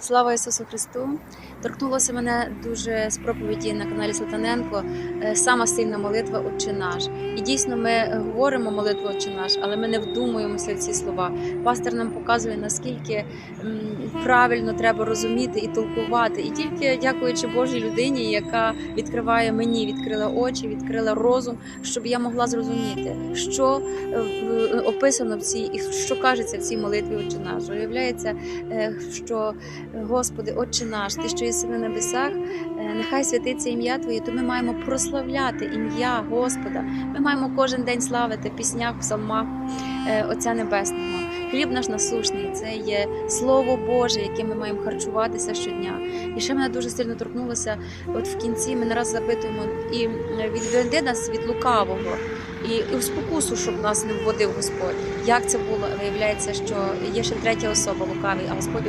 Слава Ісусу Христу! Торкнулося мене дуже з проповіді на каналі Салтаненко. е, Сама сильна молитва Отче наш. І дійсно ми е, говоримо молитву Отче наш, але ми не вдумуємося в ці слова. Пастор нам показує, наскільки правильно треба розуміти і толкувати. І тільки дякуючи Божій людині, яка відкриває мені, відкрила очі, відкрила розум, щоб я могла зрозуміти, що е, описано в цій і що кажеться в цій молитві Отче наш. Виявляється, е, що Господи, Отче наш, Ти, що єси на небесах, е, нехай святиться ім'я Твоє, то ми маємо прославляти ім'я Господа. Ми маємо кожен день славити в піснях, псалмах е, Отця Небесного. Хліб наш насушний це є Слово Боже, яким ми маємо харчуватися щодня. І ще мене дуже сильно торкнулося. От в кінці ми не раз запитуємо і е, відведи нас від лукавого. І, і в спокусу, щоб нас не вводив Господь. Як це було? Виявляється, що є ще третя особа лукавий, а Господь.